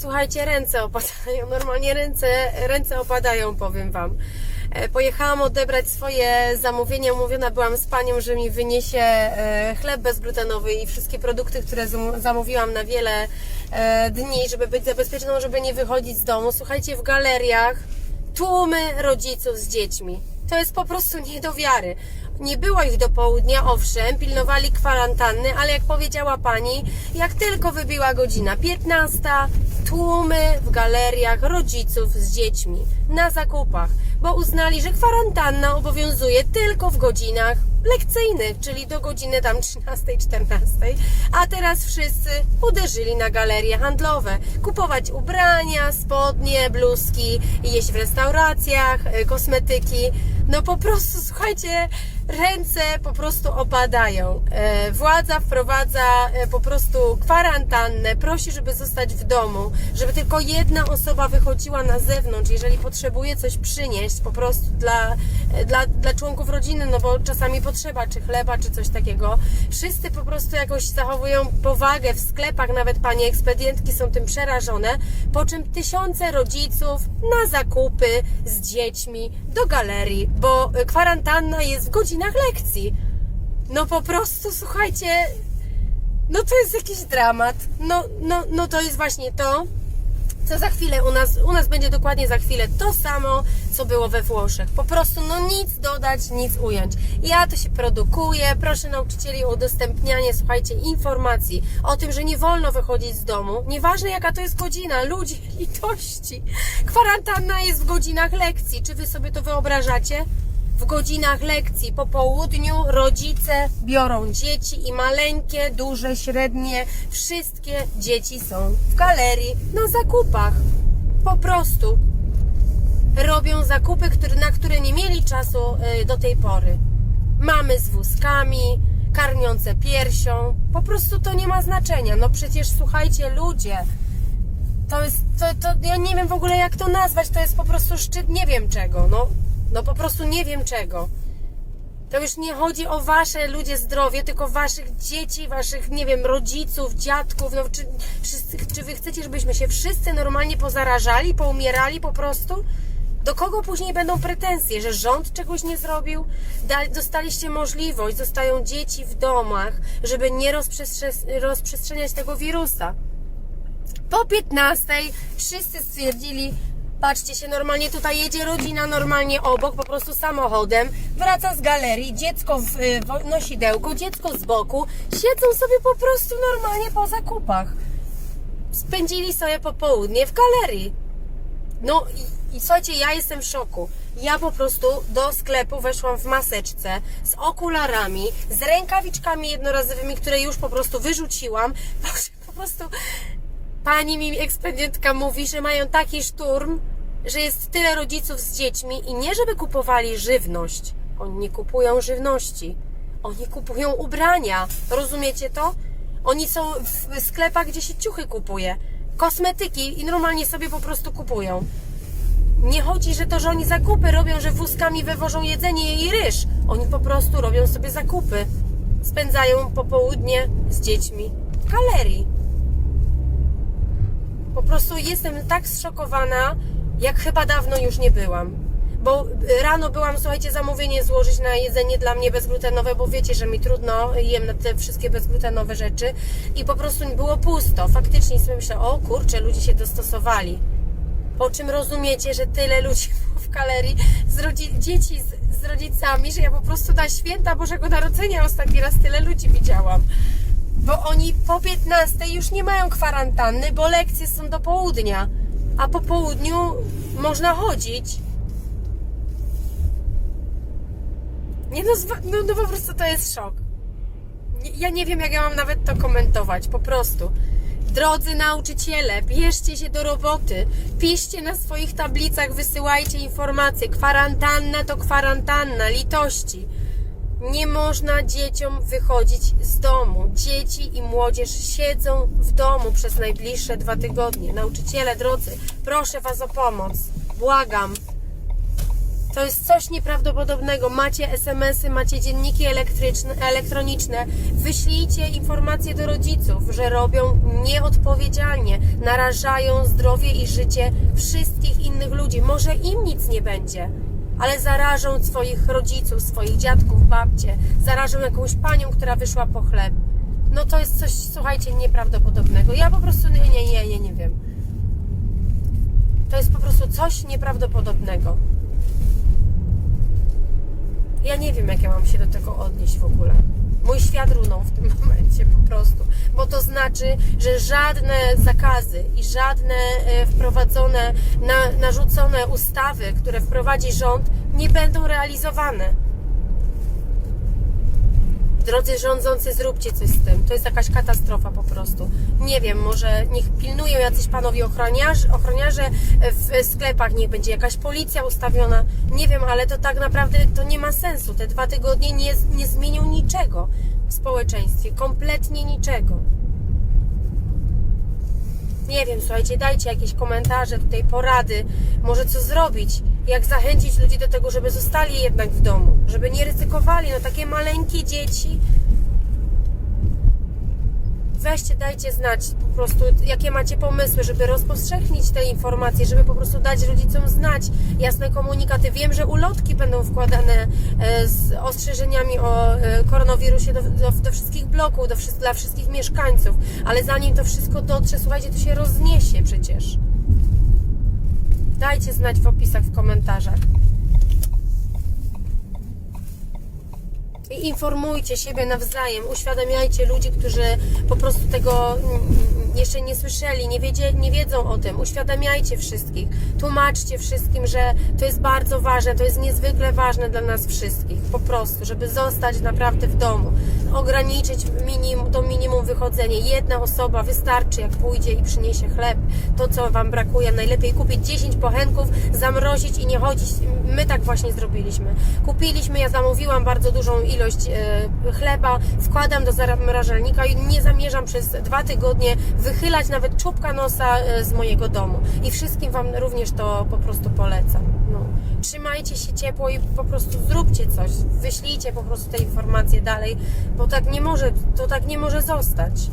Słuchajcie, ręce opadają, normalnie ręce, ręce opadają, powiem Wam. E, Pojechałam odebrać swoje zamówienia, umówiona byłam z panią, że mi wyniesie e, chleb bezglutenowy i wszystkie produkty, które zam- zamówiłam na wiele e, dni, żeby być zabezpieczoną, żeby nie wychodzić z domu. Słuchajcie, w galeriach tłumy rodziców z dziećmi. To jest po prostu nie do wiary. Nie było ich do południa, owszem, pilnowali kwarantanny, ale jak powiedziała pani, jak tylko wybiła godzina 15, tłumy w galeriach rodziców z dziećmi na zakupach, bo uznali, że kwarantanna obowiązuje tylko w godzinach lekcyjnych, czyli do godziny tam 13-14, a teraz wszyscy uderzyli na galerie handlowe, kupować ubrania, spodnie, bluzki, jeść w restauracjach, y, kosmetyki. No po prostu, słuchajcie, ręce po prostu opadają. E, Władza wprowadza e, po prostu kwarantannę, prosi, żeby zostać w domu, żeby tylko jedna osoba wychodziła na zewnątrz, jeżeli potrzebuje coś przynieść po prostu dla, e, dla, dla członków rodziny, no bo czasami potrzeba czy chleba, czy coś takiego. Wszyscy po prostu jakoś zachowują powagę w sklepach, nawet panie ekspedientki są tym przerażone, po czym tysiące rodziców na zakupy z dziećmi do galerii, bo kwarantanna jest w godzinach lekcji. No po prostu, słuchajcie, no to jest jakiś dramat. No, no, no to jest właśnie to, co za chwilę u nas, u nas będzie dokładnie za chwilę to samo, co było we Włoszech. Po prostu no nic dodać, nic ująć. Ja to się produkuję, proszę nauczycieli o udostępnianie, słuchajcie, informacji o tym, że nie wolno wychodzić z domu. Nieważne jaka to jest godzina, ludzie, litości. Kwarantanna jest w godzinach lekcji. Czy wy sobie to wyobrażacie? W godzinach lekcji po południu rodzice biorą dzieci i maleńkie, duże, średnie, wszystkie dzieci są w galerii na zakupach. Po prostu robią zakupy, na które nie mieli czasu y, do tej pory. Mamy z wózkami, karmiące piersią. Po prostu to nie ma znaczenia. No przecież słuchajcie, ludzie, to jest, to, to ja nie wiem w ogóle jak to nazwać, to jest po prostu szczyt nie wiem czego, no, no po prostu nie wiem czego. To już nie chodzi o wasze ludzie zdrowie, tylko waszych dzieci, waszych, nie wiem, rodziców, dziadków, no czy, wszyscy, czy wy chcecie, żebyśmy się wszyscy normalnie pozarażali, poumierali po prostu? Do kogo później będą pretensje, że rząd czegoś nie zrobił? Dostaliście możliwość, zostają dzieci w domach, żeby nie rozprzestrze- rozprzestrzeniać tego wirusa. Po 15 wszyscy stwierdzili, patrzcie się, normalnie tutaj jedzie rodzina normalnie obok, po prostu samochodem, wraca z galerii, dziecko w y, wo- nosidełku, dziecko z boku, siedzą sobie po prostu normalnie po zakupach. Spędzili sobie popołudnie w galerii. No i, i słuchajcie, ja jestem w szoku. Ja po prostu do sklepu weszłam w maseczce, z okularami, z rękawiczkami jednorazowymi, które już po prostu wyrzuciłam. Po prostu pani mi ekspedientka mówi, że mają taki szturm, że jest tyle rodziców z dziećmi i nie żeby kupowali żywność. Oni nie kupują żywności. Oni kupują ubrania. Rozumiecie to? Oni są w sklepach, gdzie się ciuchy kupuje. Kosmetyki i normalnie sobie po prostu kupują. Nie chodzi, że to, że oni zakupy robią, że wózkami wywożą jedzenie i ryż. Oni po prostu robią sobie zakupy. Spędzają popołudnie z dziećmi w galerii. Prostu jestem tak zszokowana, jak chyba dawno już nie byłam. Bo rano byłam, słuchajcie, zamówienie złożyć na jedzenie dla mnie bezglutenowe, bo wiecie, że mi trudno jem na te wszystkie bezglutenowe rzeczy i po prostu było pusto. Faktycznie sobie myślę, o kurczę, ludzie się dostosowali. Po czym rozumiecie, że tyle ludzi w galerii z rodzi- dzieci z, z rodzicami, że ja po prostu na święta Bożego Narodzenia ostatni raz tyle ludzi widziałam. Bo oni po 15 już nie mają kwarantanny, bo lekcje są do południa, a po południu można chodzić. Nie no, no, no po prostu to jest szok. Ja nie wiem, jak ja mam nawet to komentować, po prostu. Drodzy nauczyciele, bierzcie się do roboty, piszcie na swoich tablicach, wysyłajcie informacje. Kwarantanna to kwarantanna, litości. Nie można dzieciom wychodzić z domu. Dzieci i młodzież siedzą w domu przez najbliższe dwa tygodnie. Nauczyciele, drodzy, proszę Was o pomoc. Błagam. To jest coś nieprawdopodobnego. Macie SMS-y, macie dzienniki elektroniczne. Wyślijcie informacje do rodziców, że robią nieodpowiedzialnie, narażają zdrowie i życie wszystkich innych ludzi. Może im nic nie będzie, ale zarażą swoich rodziców, swoich dziadków, babcie, zarażą jakąś panią, która wyszła po chleb. No to jest coś, słuchajcie, nieprawdopodobnego. Ja po prostu nie, nie, nie, nie, nie wiem. To jest po prostu coś nieprawdopodobnego. Ja nie wiem, jak ja mam się do tego odnieść w ogóle. Mój świat runął w tym momencie po prostu, bo to znaczy, że żadne zakazy i żadne e, wprowadzone, na, narzucone ustawy, które wprowadzi rząd, nie będą realizowane. Drodzy rządzący, zróbcie coś z tym. To jest jakaś katastrofa po prostu. Nie wiem, może niech pilnują jacyś panowie ochroniarze, ochroniarze w sklepach, niech będzie jakaś policja ustawiona. Nie wiem, ale to tak naprawdę to nie ma sensu. Te dwa tygodnie nie, nie zmienią niczego w społeczeństwie. Kompletnie niczego. Nie wiem, słuchajcie, dajcie jakieś komentarze, tutaj porady, może co zrobić, jak zachęcić ludzi do tego, żeby zostali jednak w domu, żeby nie ryzykowali, no takie maleńkie dzieci. Weźcie, dajcie znać po prostu, jakie macie pomysły, żeby rozpowszechnić te informacje, żeby po prostu dać rodzicom znać jasne komunikaty. Wiem, że ulotki będą wkładane e, z ostrzeżeniami o e, koronawirusie do, do, do wszystkich bloków, do, dla wszystkich mieszkańców, ale zanim to wszystko dotrze, słuchajcie, to się rozniesie przecież. Dajcie znać w opisach, w komentarzach. I informujcie siebie nawzajem, uświadamiajcie ludzi, którzy po prostu tego mm, jeszcze nie słyszeli, nie, wiedzie, nie wiedzą o tym. Uświadamiajcie wszystkich, tłumaczcie wszystkim, że to jest bardzo ważne, to jest niezwykle ważne dla nas wszystkich, po prostu, żeby zostać naprawdę w domu, ograniczyć minim, do minimum wychodzenie. Jedna osoba wystarczy, jak pójdzie i przyniesie chleb, to co Wam brakuje. Najlepiej kupić 10 pochenków, zamrozić i nie chodzić. My tak właśnie zrobiliśmy. Kupiliśmy, ja zamówiłam bardzo dużą ilość e, chleba, wkładam do zamrażalnika i nie zamierzam przez dwa tygodnie wychylać nawet czubka nosa e, z mojego domu. I wszystkim Wam również to po prostu polecam. No. Trzymajcie się ciepło i po prostu zróbcie coś. Wyślijcie po prostu te informacje dalej, bo tak nie może, to tak nie może zostać.